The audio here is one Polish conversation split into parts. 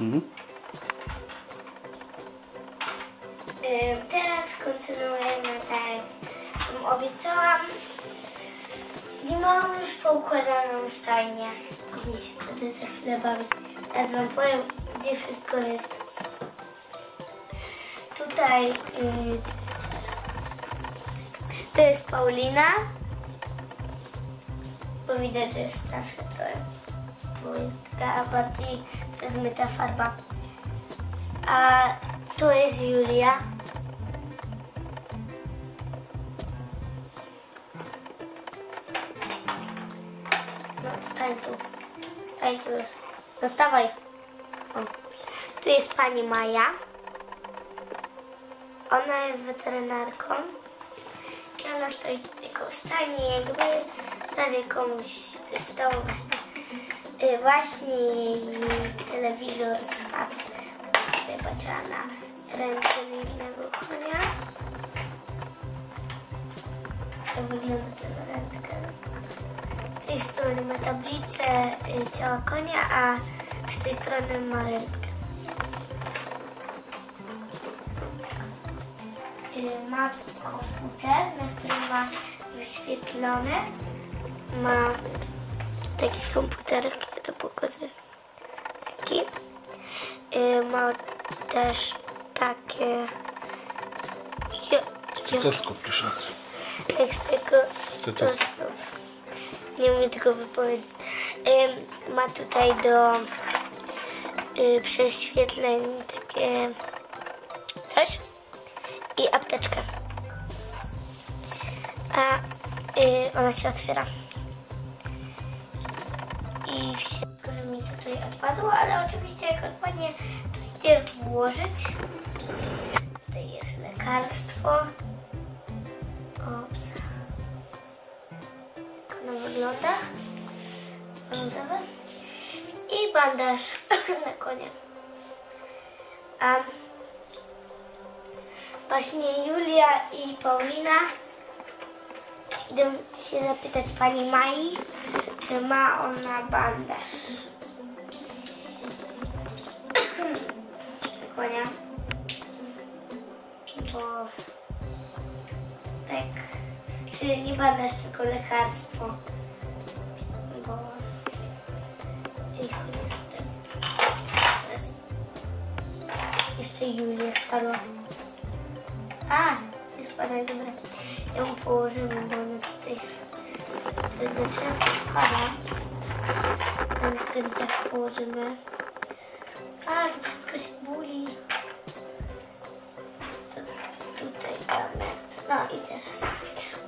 Mhm. Teraz kontynuujemy tak obiecałam. I mam już poukładaną stajnię. Później się będę za chwilę bawić. Teraz wam powiem, gdzie wszystko jest. Tutaj y, to jest Paulina. Bo widać, że jest starsza trochę. Jest taka bardziej rozmyta farba. A to jest Julia. No, stań tu. Stań tu. No, stawaj. O. Tu jest pani Maja. Ona jest weterynarką. I ona stoi tutaj koło stajni, jakby razie komuś coś stało właśnie. Y, właśnie telewizor spadł. Tutaj patrzyła na rękę innego konia. Tak wygląda ten rentgen. Z tej strony ma tablicę y, ciała konia, a z tej strony ma rentgen. Y, Ma komputer, na którym ma wyświetlone. Ma taki komputer, kiedy to pokazuję. Taki. Y, Ma też takie. Stetoskop pisze. jak z tego. Stetoskop. Nie umiem tego wypowiedzieć. Ym, ma tutaj do y, prześwietleń takie coś i apteczkę. A y, ona się otwiera. I wszystko, że mi tutaj odpadło, ale oczywiście jak odpadnie, to idzie włożyć. Tutaj jest lekarstwo. Ops. Jak ono wygląda. Brązowe. I bandaż na konie. A właśnie Julia i Paulina idą się zapytać pani Mai, czy ma ona bandaż. Konia. Bo tak, czy nie bandaż, tylko lekarstwo. Bo jeszcze Julia spadła. A, nie spada, dobra. Ją położymy, bo ona tutaj coś za często spada. Tak położymy. A, to wszystko się buli. To tutaj damy. No i teraz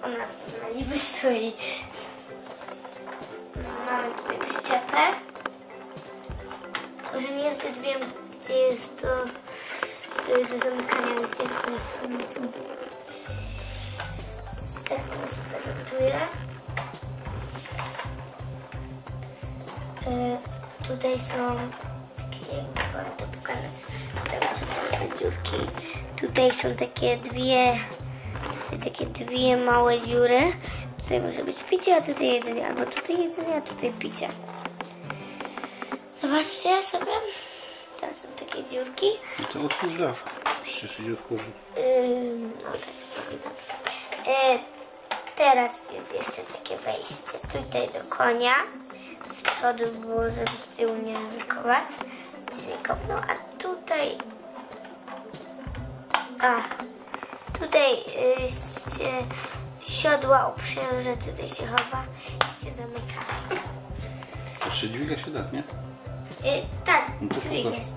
ona na niby stoi. Mamy tutaj przyczepę. Tylko, że niezbyt wiem, gdzie jest to y, do zamykania tych. Tak ona się prezentuje. Tutaj są takie, wam to pokazać. Tutaj muszę przez te dziurki. Tutaj są takie dwie, tutaj takie dwie małe dziury. Tutaj może być picie, a tutaj jedzenie, albo tutaj jedzenie, a tutaj picie. Zobaczcie sobie. Tam są takie dziurki. No to otwórz daw. Przecież idzie otworzyć. Ym, no tak wygląda. E, teraz jest jeszcze takie wejście tutaj do konia. Z przodu było, żeby z tyłu nie ryzykować. Nie kopnął. A tutaj... A, tutaj y, się siodła uprzęże, tutaj się chowa i się zamyka. Jeszcze dźwiga się da, nie? Y, tak, No to dźwig pokaż. jest.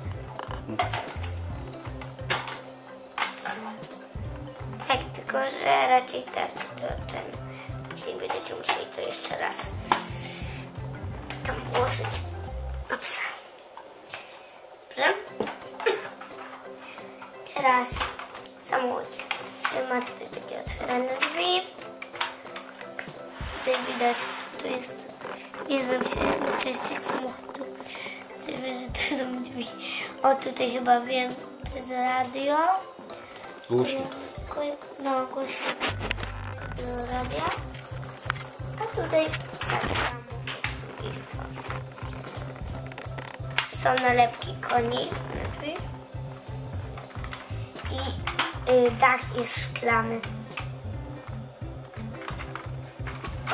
Tak, tylko że raczej tak, to ten. Później będziecie musieli to jeszcze raz włożyć. Ops. Dobrze? Teraz samochód. Ma tutaj takie otwierane drzwi. Tutaj widać, tu jest. Nie znam się na częściach samochodu. Wiem, że tu są drzwi. O, tutaj chyba wiem, to jest radio. Głośnik. Gło- No, głośnik do radia. A tutaj tak samo strony. Są nalepki koni na drzwi. I y, dach jest szklany.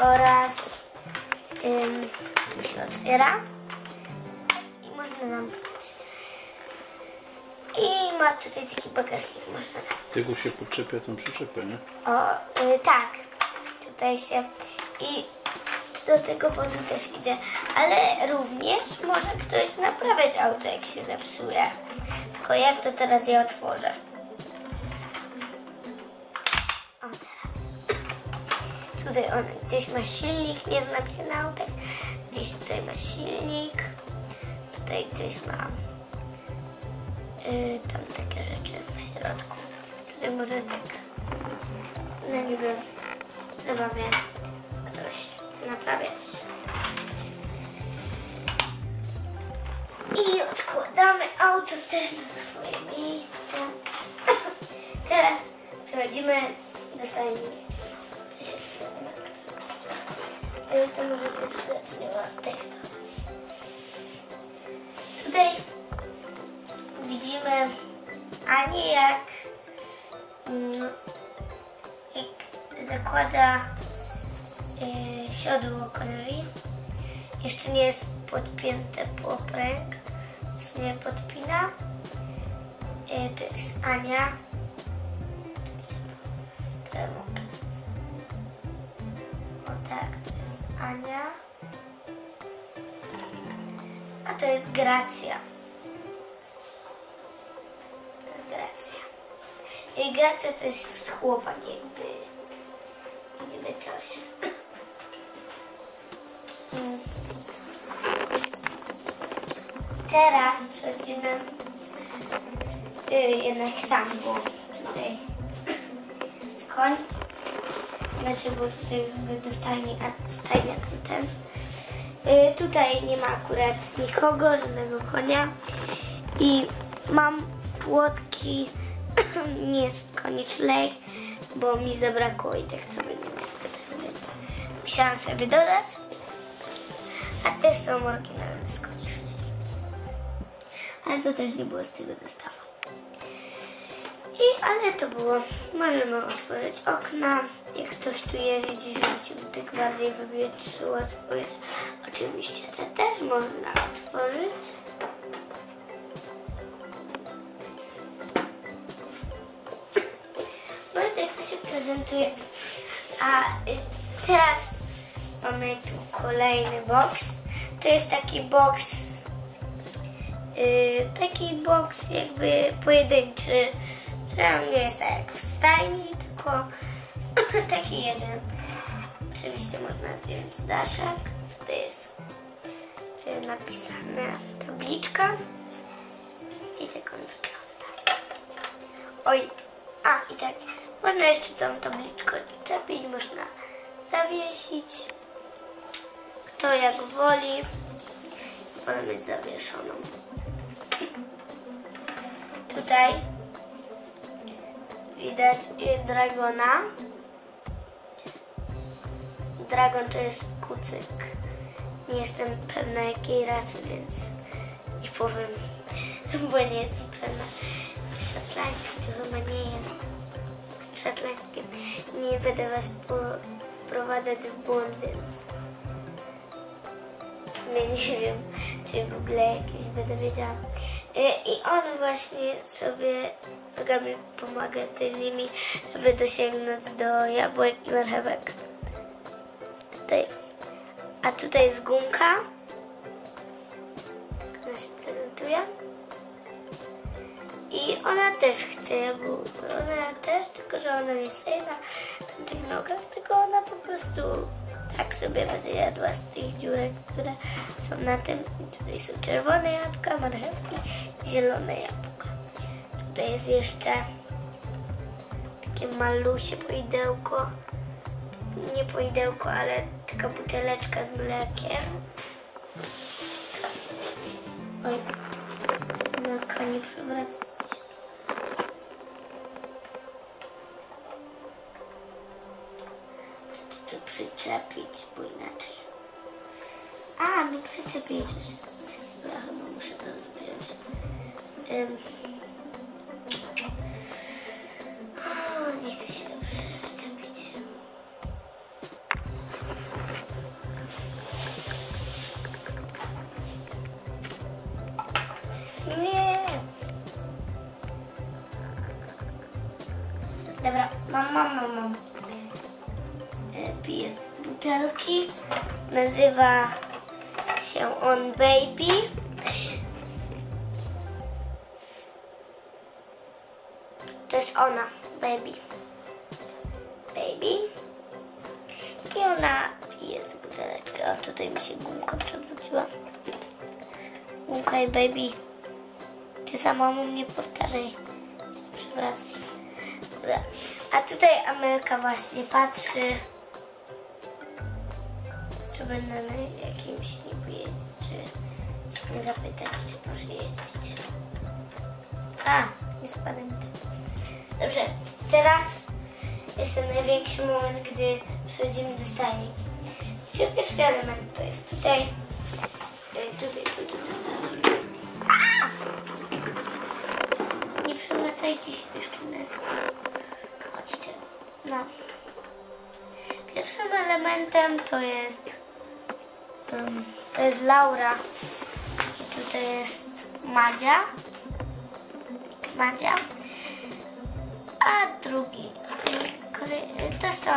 Oraz tu się otwiera i można zamknąć. I ma tutaj taki bagażnik, można tak. Tego się podczepia tą przyczepę, nie? O, y, tak. Tutaj się i do tego wozu też idzie. Ale również może ktoś naprawiać auto, jak się zepsuje. Tylko jak to teraz je otworzę? O, teraz. Tutaj on gdzieś ma silnik, nie znam się na autach. Gdzieś tutaj ma silnik. Tutaj gdzieś ma y, tam takie rzeczy w środku. Tutaj może tak no niby zabawnie naprawiać. I odkładamy auto też na swoje miejsce. Teraz przechodzimy do stajni. Y, To może być od tej. Tutaj widzimy Anię jak mm, jak zakłada siodło konowi. Jeszcze nie jest podpięte po pręg, więc nie podpina. Y, to jest Ania. O tak, to jest Ania. A to jest Gracja. To jest Gracja. I Gracja to jest chłopak jakby, jakby coś. Teraz przechodzimy y, jednak tam, bo tutaj jest koń. Znaczy, bo tutaj już były do stajni, a stajnia ten. Y, tutaj nie ma akurat nikogo, żadnego konia. I mam płotki, nie jest koni szlej, bo mi zabrakło i tak sobie nie miałem, więc musiałam sobie dodać. A te są oryginalne. Ale to też nie było z tego zestawu. I, ale to było. Możemy otworzyć okna. Jak ktoś tu jeździ, żeby się tak bardziej wywietrzyło spojrzeć. Oczywiście te też można otworzyć. No i tak to się prezentuje. A y, teraz mamy tu kolejny box. To jest taki box, y, taki box jakby pojedynczy, że on nie jest tak jak w stajni, tylko taki jeden. Oczywiście można zdjąć daszek. Tutaj jest y, napisane tabliczka i tak on wygląda. Oj, a i tak, można jeszcze tą tabliczkę czepić, można zawiesić. Kto jak woli, można mieć zawieszoną. Tutaj widać y, dragona. Dragon to jest kucyk. Nie jestem pewna jakiej rasy, więc nie powiem, bo nie jestem pewna. Szotlański to chyba nie jest. Szotlańskie. Nie będę was wprowadzać w błąd, więc w sumie nie wiem, czy w ogóle jakieś będę wiedziała. Y, I on właśnie sobie nogami pomaga tylnymi, żeby dosięgnąć do jabłek i marchewek. Tutaj. A tutaj jest gumka. Ona się prezentuje. I ona też chce, bo ona też, tylko że ona nie stoi na tamtych nogach, tylko ona po prostu tak sobie będzie jadła z tych dziurek, które są na tym. Tutaj są czerwone jabłka, marchewki, zielone jabłka. Tutaj jest jeszcze takie malusie poidełko. Nie poidełko, ale taka buteleczka z mlekiem. Oj, mleka nie przewracać. przyczepić, bo it's A, no przyczepisz. Ja chyba muszę to wziąć. Um. Nazywa się on Baby. To jest ona, Baby. Baby. I ona pije z buteleczki. O, tutaj mi się gumka przewróciła. Gumka i Baby. Ty za mamą nie powtarzaj. Przewracaj. A tutaj Amelka właśnie patrzy. Będę na jakimś jeździć, czy się zapytać, czy może jeździć. A, nie spadaj mi tak. Dobrze, teraz jest ten największy moment, gdy przechodzimy do stajni. Czy pierwszy element to jest tutaj, tutaj, tutaj, tutaj. A! Nie przewracajcie się dziewczyny. Chodźcie. No. Pierwszym elementem to jest ym, to jest Laura i tutaj jest Madzia. Madzia. A drugi to są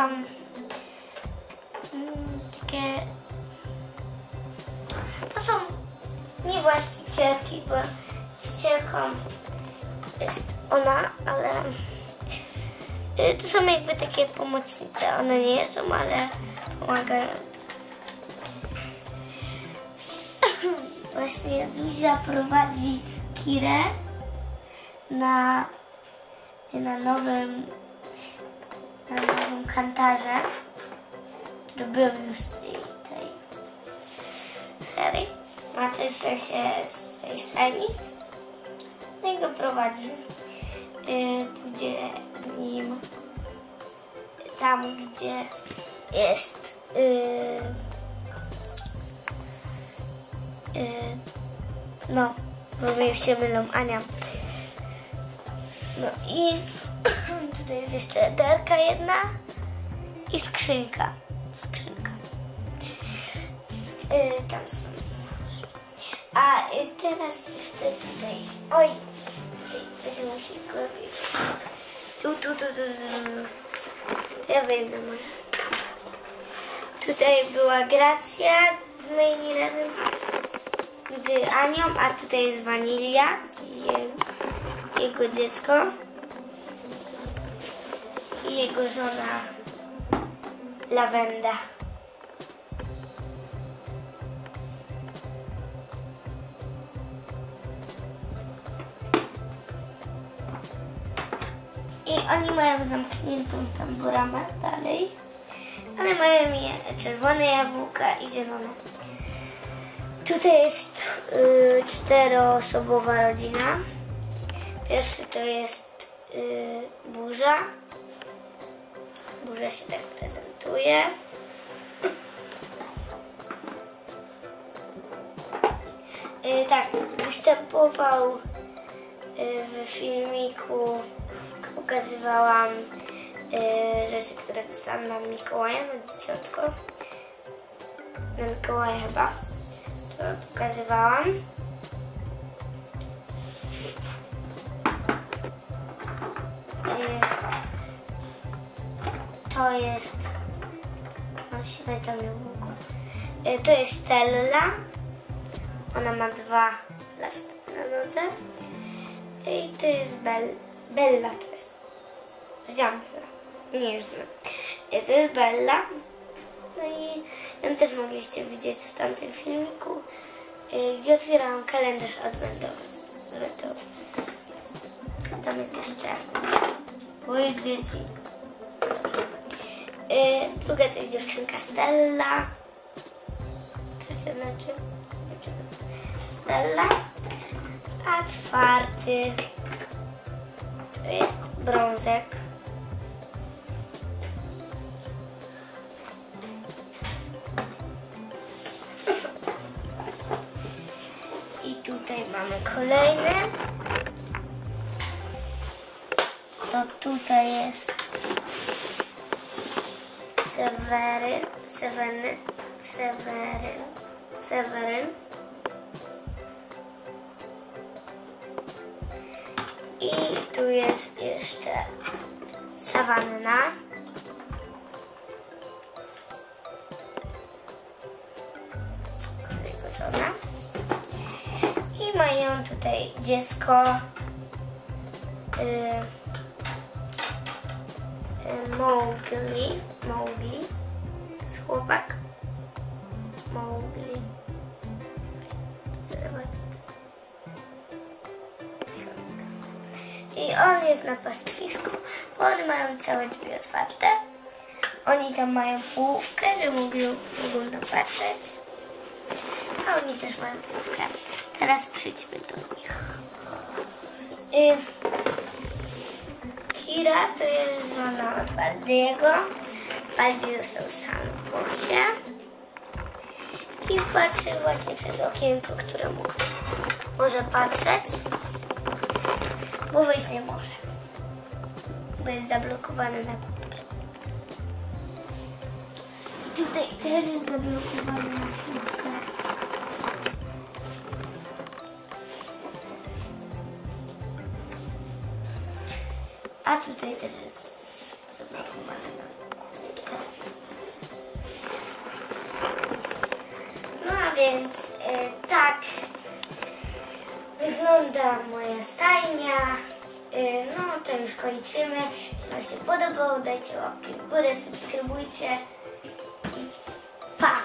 mm, takie to są nie właścicielki, bo właścicielką jest ona, ale y, to są jakby takie pomocnice. One nie jedzą, ale pomagają. Właśnie Zuzia prowadzi Kirę na, na nowym na nowym kantarze, który był już z tej, tej serii. Znaczy w sensie z tej stajni. No i go prowadzi. Yy, pójdzie z nim tam, gdzie jest yy, no, bo mi się mylą, Ania. No i tutaj jest jeszcze derka jedna i skrzynka. Skrzynka. Yy, tam są. A y, teraz jeszcze tutaj. Oj, tutaj będziemy musieli go. Tu, tu, tu, tu, tu. Ja wyjdę może. Tutaj była Gracja z moimi razem z Anią, a tutaj jest Wanilia, jego dziecko i jego żona Lawenda. I oni mają zamkniętą tam bramę dalej, ale mają je czerwone jabłka i zielone. Tutaj jest y, czteroosobowa rodzina. Pierwszy to jest y, burza. Burza się tak prezentuje. Y, tak, występował y, w filmiku, pokazywałam y, rzeczy, które dostałam na Mikołaja, na dzieciątko. Na Mikołaja chyba. Pokazywałam. Y, to jest... No, śmiej tam. Y, To jest Stella. Ona ma dwa lasty na nodze. I to jest Bell, Bella to jest. Powiedziałam Bella. Nie już nie. To jest Bella. No i ją też mogliście widzieć w tamtym filmiku, y, gdzie otwierałam kalendarz adwentowy. Tam jest jeszcze moje dzieci. Y, druga to jest dziewczynka Stella. Co to znaczy? Stella. A czwarty to jest brązek. kolejny. To tutaj jest Seweryn, Seweryn, Seweryn, Seweryn. I tu jest jeszcze Sawanna. Jego żona. Mają tutaj dziecko. Y, y, Mowgli. Mowgli. Chłopak. Mowgli. I on jest na pastwisku. One mają całe drzwi otwarte. Oni tam mają połówkę, że mogą, mogą tam patrzeć. A oni też mają połówkę. Teraz przyjdźmy do nich. Y, Kira to jest żona od Baldiego. Baldi został sam w boksie. I patrzy właśnie przez okienko, które mu może patrzeć. Bo wyjść nie może. Bo jest zablokowany na kłódkę. I tutaj też jest zablokowany na kłódkę. A tutaj też jest zablokowany na kłódkę. No a więc e, tak wygląda moja stajnia. E, no to już kończymy. Jeśli Wam się podobało, dajcie łapki w górę, subskrybujcie i pa!